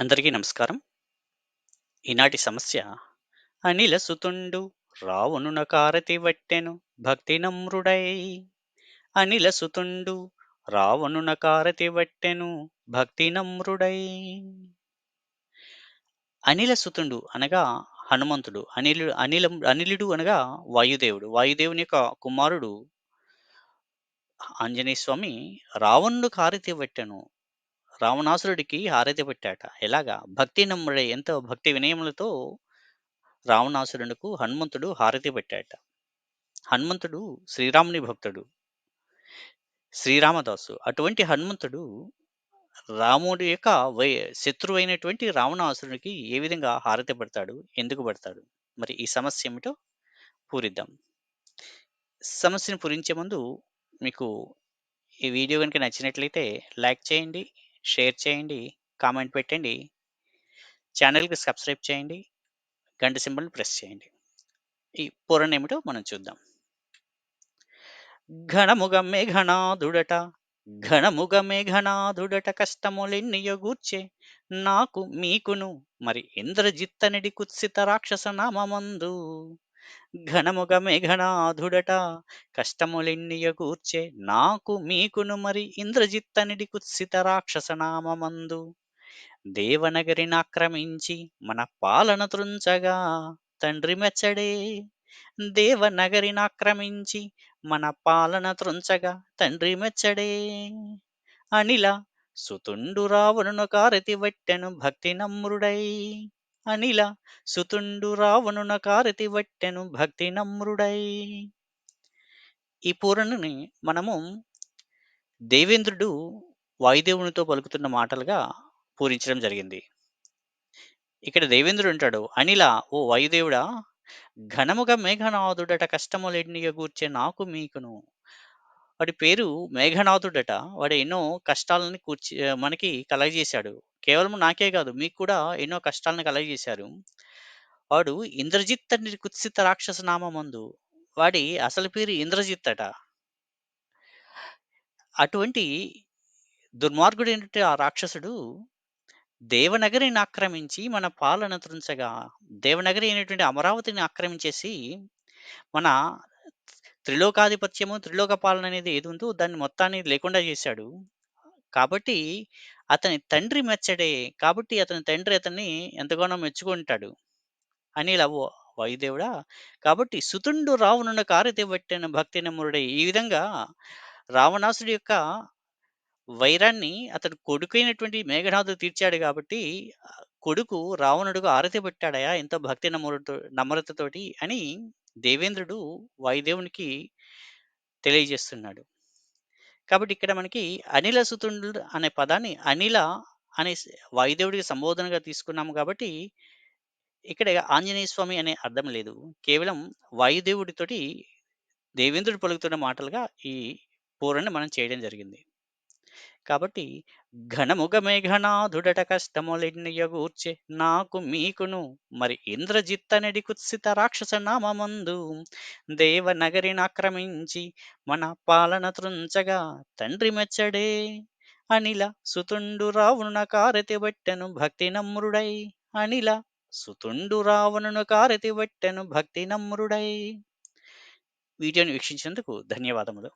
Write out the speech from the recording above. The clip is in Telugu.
అందరికీ నమస్కారం. ఈనాటి సమస్య అనిల సుతుండు రావణున కారతి వట్టెను భక్తి నమ్రుడై. అనిల సుతుండు రావణున కారతి వట్టెను భక్తి నమ్రుడై. అనిల సుతుండు అనగా హనుమంతుడు. అనిలు అనిలం అనిలుడు అనగా వాయుదేవుడు. వాయుదేవుని యొక్క కుమారుడు ఆంజనేయ స్వామి రావణుడు కారతి వట్టెను రావణాసురుడికి హారతి పెట్టాట ఎలాగా? భక్తి నమ్ముడై ఎంతో భక్తి వినయములతో రావణాసురుడుకు హనుమంతుడు హారతి పెట్టాట హనుమంతుడు శ్రీరాముని భక్తుడు. శ్రీరామదాసు. అటువంటి హనుమంతుడు రాముడి యొక్క వై శత్రువైనటువంటి రావణాసురునికి ఏ విధంగా హారతి పెడతాడు ఎందుకు పడతాడు? మరి ఈ సమస్య ఏమిటో పూరిద్దాం. సమస్యను పూరించే ముందు మీకు ఈ వీడియో కనుక నచ్చినట్లయితే లైక్ చేయండి, షేర్ చేయండి, కామెంట్ పెట్టండి. ఛానల్కి సబ్స్క్రైబ్ చేయండి. గంట సింబల్‌ని ప్రెస్ చేయండి. ఈ పురాణం ఏమిటో మనం చూద్దాం. ఘనముగ మేఘనాథుడట ఘనముగ మేఘనాథుడట కష్టములెన్నియగూర్చే నాకు మీకును మరి ఇంద్రజిత్తనిడి కుత్సిత రాక్షస నామందు ఘనముగ మేఘనాథుడట కష్టములిన్నియగూర్చే నాకు మీకును మరి ఇంద్రజిత్తనిడి కుత్సిత రాక్షస నామమందు. దేవనగరినాక్రమించి మన పాలన త్రుంచగా తండ్రి మెచ్చడే. దేవనగరినాక్రమించి మన పాలన త్రుంచగా తండ్రి మెచ్చడే. అనిల సుతుండు రావణును కారతి వట్టెను భక్తి నమ్రుడై అనిల సుతుండు రావణున కారతి వట్టెను భక్తి నమ్రుడై. ఈ పూరణని మనము దేవేంద్రుడు వాయుదేవునితో పలుకుతున్న మాటలుగా పూరించడం జరిగింది. ఇక్కడ దేవేంద్రుడు అంటాడు అనిల ఓ వాయుదేవుడా ఘనముగా మేఘనాథుడట కష్టములెన్నియ గూర్చే నాకు మీకును. వాడి పేరు మేఘనాథుడట. వాడు ఎన్నో కష్టాలని కూర్చి మనకి కలగజేశాడు. కేవలం నాకే కాదు మీకు కూడా ఎన్నో కష్టాలను కలగజేశారు. వాడు ఇంద్రజిత్ అని కుత్సిత రాక్షస నామందు వాడి అసలు పేరు ఇంద్రజిత్ అట. అటువంటి దుర్మార్గుడు ఏంటంటే ఆ రాక్షసుడు దేవనగరిని ఆక్రమించి మన పాలన త్రుంచగా దేవనగరి అయినటువంటి అమరావతిని ఆక్రమించేసి మన త్రిలోకాధిపత్యము త్రిలోక పాలన అనేది ఏది ఉందో దాన్ని మొత్తాన్ని లేకుండా చేశాడు. కాబట్టి అతని తండ్రి మెచ్చడే కాబట్టి అతని తండ్రి అతన్ని ఎంతగానో మెచ్చుకుంటాడు అని ఇలా వాయుదేవుడా కాబట్టి సుతుండు రావణున కారతి పట్టిన భక్తి నమ్ముడై ఈ విధంగా రావణాసుడి యొక్క వైరాన్ని అతడు కొడుకైనటువంటి మేఘనాథు తీర్చాడు కాబట్టి కొడుకు రావణుడుగా ఆరతి పెట్టాడయా ఎంతో భక్తి నమ్ములతో నమ్రతతోటి అని దేవేంద్రుడు వాయుదేవునికి తెలియజేస్తున్నాడు. కాబట్టి ఇక్కడ మనకి అనిల సుతుండు అనే పదాన్ని అనిల అనే వాయుదేవుడికి సంబోధనగా తీసుకున్నాము కాబట్టి ఇక్కడ ఆంజనేయ స్వామి అనే అర్థం లేదు. కేవలం వాయుదేవుడితోటి దేవేంద్రుడు పలుకుతున్న మాటలుగా ఈ పూరని మనం చేయడం జరిగింది. కాబట్టి ఘనముగ మేఘనాథుడట కష్టములెన్నియగూర్చె నాకు మీకును. మరి ఇంద్రజిత్తనడి కుత్సిత రాక్షస నామందు దేవనగరిని ఆక్రమించి మన పాలన త్రుంచగా తండ్రి మెచ్చడే అనిల సుతుండు రావణున కారతి బట్టెను భక్తి నమ్రుడై అనిల సుతుండు రావణును కారతి బట్టెను భక్తి నమ్రుడై వీడియోని వీక్షించినందుకు ధన్యవాదములు.